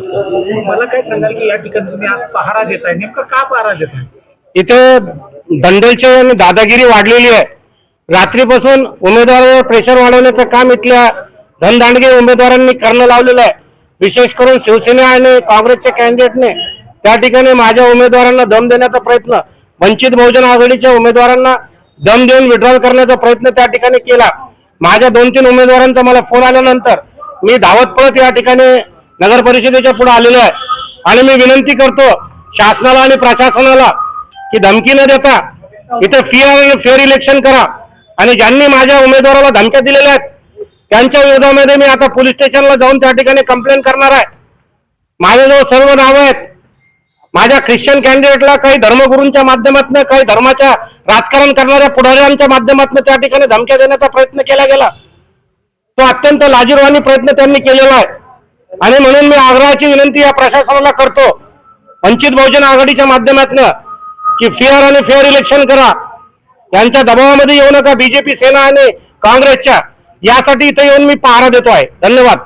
मला काय सांगाल की या ठिकाणी तुम्ही आज पहारा देताय नेमका का पहारा देताय इथे दंडेलची आणि दादागिरी वाढलेली आहे. रात्रीपासून उमेदवारावर प्रेशर वाढवण्याचं काम इथल्या धनदांडगे उमेदवारांनी करणं लावलेलं आहे. विशेष करून शिवसेना आणि काँग्रेसच्या कॅन्डिडेटने त्या ठिकाणी माझ्या उमेदवारांना दम देण्याचा प्रयत्न वंचित बहुजन आघाडीच्या उमेदवारांना दम देऊन विड्रॉल करण्याचा प्रयत्न त्या ठिकाणी केला. माझ्या दोन तीन उमेदवारांचा मला फोन आल्यानंतर मी धावत पळत या ठिकाणी नगर परिषदेच्या पुढे आलेलो आहे. आणि मी विनंती करतो शासनाला आणि प्रशासनाला की धमकी न देता इथे फेअर आणि फेअर इलेक्शन करा. आणि ज्यांनी माझ्या उमेदवाराला धमक्या दिलेल्या आहेत त्यांच्या विरोधामध्ये मी आता पोलीस स्टेशनला जाऊन त्या ठिकाणी कंप्लेंट करणार आहे. माझ्याजवळ सर्व नावं आहेत. माझ्या ख्रिश्चन कॅन्डिडेटला काही धर्मगुरूंच्या माध्यमातून काही धर्माच्या राजकारण करणाऱ्या पुढाऱ्यांच्या माध्यमातून त्या ठिकाणी धमक्या देण्याचा प्रयत्न केला गेला. तो अत्यंत लाजीरवाणी प्रयत्न त्यांनी केलेला आहे. आणि म्हणून मी आग्रहाची विनंती या प्रशासनाला करतो वंचित बहुजन आघाडीच्या माध्यमातून की फेअर आणि फेअर इलेक्शन करा. यांच्या दबावामध्ये येऊ नका बीजेपी सेना आणि काँग्रेसच्या. यासाठी इथं येऊन मी पहारा देतो आहे धन्यवाद.